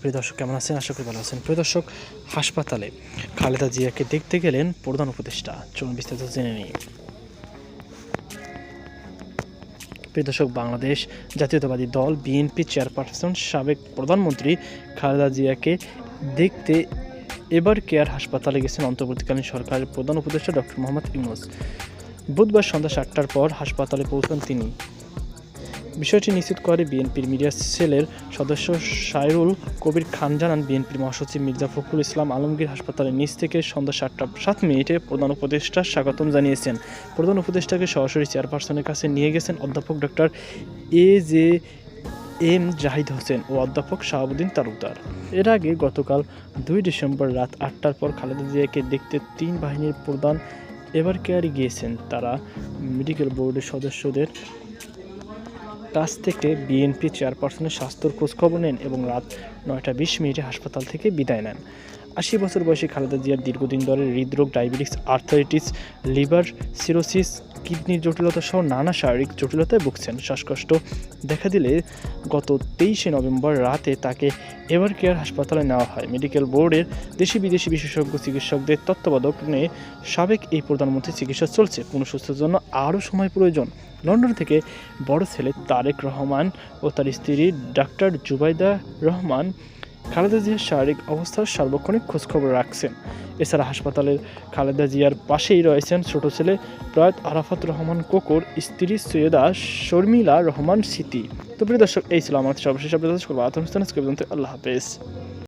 প্রিয় দর্শক, কেমন আছেন? আশা করি ভালো আছেন। প্রিয় দর্শক, হাসপাতালে খালেদা জিয়াকে দেখতে গেলেন প্রধান উপদেষ্টা। চলুন বিস্তারিত জেনে নিই। প্রিয় দর্শক, বাংলাদেশ জাতীয়তাবাদী দল, বিএনপি চেয়ারপারসন, সাবেক প্রধানমন্ত্রী খালেদা জিয়াকে দেখতে এবার কেয়ার হাসপাতালে গেছেন অন্তর্বর্তীকালীন সরকারের প্রধান উপদেষ্টা ডক্টর মোহাম্মদ ইউনুস। বুধবার সন্ধ্যা সাতটার পর হাসপাতালে পৌঁছান তিনি। বিষয়টি নিশ্চিত করে বিএনপির মিডিয়া সেলের সদস্য সাইরুল কবির খান জানান, বিএনপির মহাসচিব মির্জা ফখরুল ইসলাম আলমগীর হাসপাতালের নিচ থেকে সন্ধ্যা সাতটা, সাত মিনিটে প্রধান উপদেষ্টা স্বাগতম জানিয়েছেন। প্রধান উপদেষ্টাকে সরাসরি চেয়ারপারসনের কাছে নিয়ে গেছেন অধ্যাপক doctor A J M Zahid Hossain ও অধ্যাপক শাহাবুদ্দিন তালুকদার। এর আগে গতকাল দুই ডিসেম্বর রাত আটটার পর খালেদা জিয়াকে দেখতে তিন বাহিনীর প্রধান এবার কেয়ারে গিয়েছেন। তারা মেডিকেল বোর্ডের সদস্যদের কাছ থেকে বিএনপি চেয়ারপারসনের স্বাস্থ্যর খোঁজখবর নেন এবং রাত নয়টা বিশ মিনিটে হাসপাতাল থেকে বিদায় নেন। আশি বছর বয়সী খালেদা জিয়ার দীর্ঘদিন ধরে হৃদরোগ, ডায়াবেটিস আর্থাইটিস লিভার সিরোসিস, কিডনির জটিলতা সহ নানা শারীরিক জটিলতায় ভুগছেন। শ্বাসকষ্ট দেখা দিলে গত তেইশে নভেম্বর রাতে তাকে এভার কেয়ার হাসপাতালে নেওয়া হয়। মেডিকেল বোর্ডের দেশি বিদেশি বিশেষজ্ঞ চিকিৎসকদের তত্ত্বাবধানে সাবেক এই প্রধানমন্ত্রী চিকিৎসা চলছে। পুনঃসুস্থের জন্য আরও সময় প্রয়োজন। লন্ডন থেকে বড় ছেলে তারেক রহমান ও তার স্ত্রী ডাক্তার জুবাইদা রহমান খালেদা জিয়ার শারীরিক অবস্থার সার্বক্ষণিক খোঁজখবর রাখছেন। এছাড়া হাসপাতালের খালেদা জিয়ার পাশেই রয়েছেন ছোট ছেলে প্রয়াত আরাফাত রহমান কোকর, স্ত্রী সৈয়দা শর্মিলা রহমান স্মৃতি তো প্রিয় দর্শক, এই ছিল আমার সর্বশেষ আপনাদের সকল আত্মস্থান আল্লাহ হাফেজ।